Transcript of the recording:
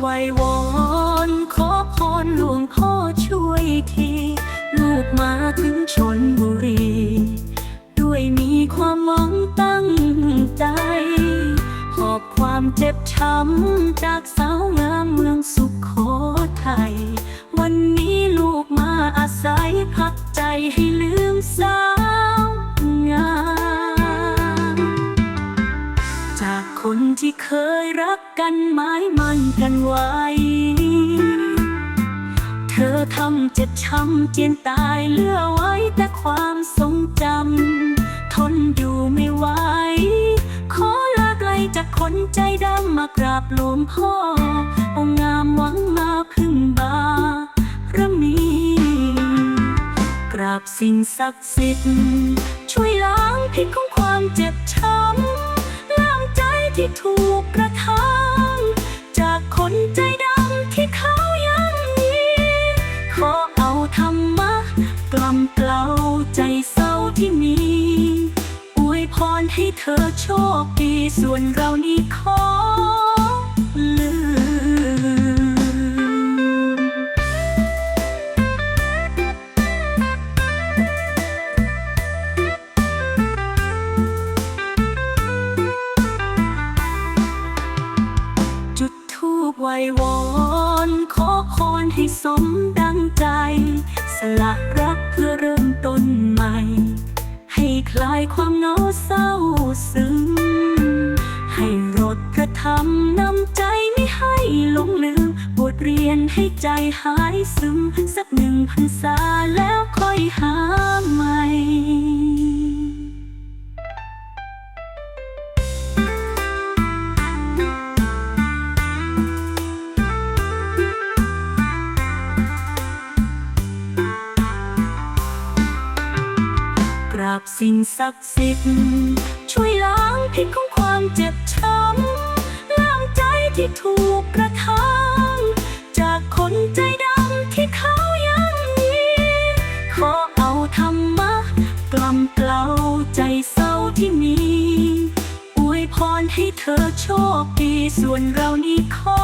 ไหววอนขอพรหลวงพ่อช่วยที ลูกมาถึงชนบุรี ด้วยมีความหวังตั้งใจ หอบความเจ็บช้ำจากสาวงามเมืองสุขโขทัย วันนี้ลูกมาอาศัยพักใจให้ลืมสาวงาม คนที่เคยรักกันหมายมันกันไว้ เธอทำเจ็บช้ำเจียนตายเลือไว้แต่ความทรงจำ ทนอยู่ไม่ไหว ขอลาไกลจากคนใจดำมากราบหลวงพ่อ องงามหวังมาพึ่งบารมีกราบสิ่งศักดิ์สิทธิ์ช่วยล้างพิษของความ คนใจดำที่เขายังมีขอเอาธรรมะกล่อมเกลาใจเศร้าที่มี อวยพรให้เธอโชคดีส่วนเรานี้ขอลืม ไหววอนขอพรให้สมดังใจ สละรักเพื่อเริ่มต้นใหม่ ให้คลายความเหงาเศร้าซึมให้รดกระทำนำใจไม่ให้หลงลืมบทเรียนให้ใจหายซึม สักหนึ่งพรรษาแล้วค่อยหาาบสิ่งศักดิ์สิทธิ์ช่วยล้างพิษของความเจ็บช้ำล้างใจที่ถูกกระทำจากคนใจดำที่เขายังมีขอเอาธรรมะกล่อมเกลาใจเศร้าที่มีอวยพรให้เธอโชคดีส่วนเรานี้ขอ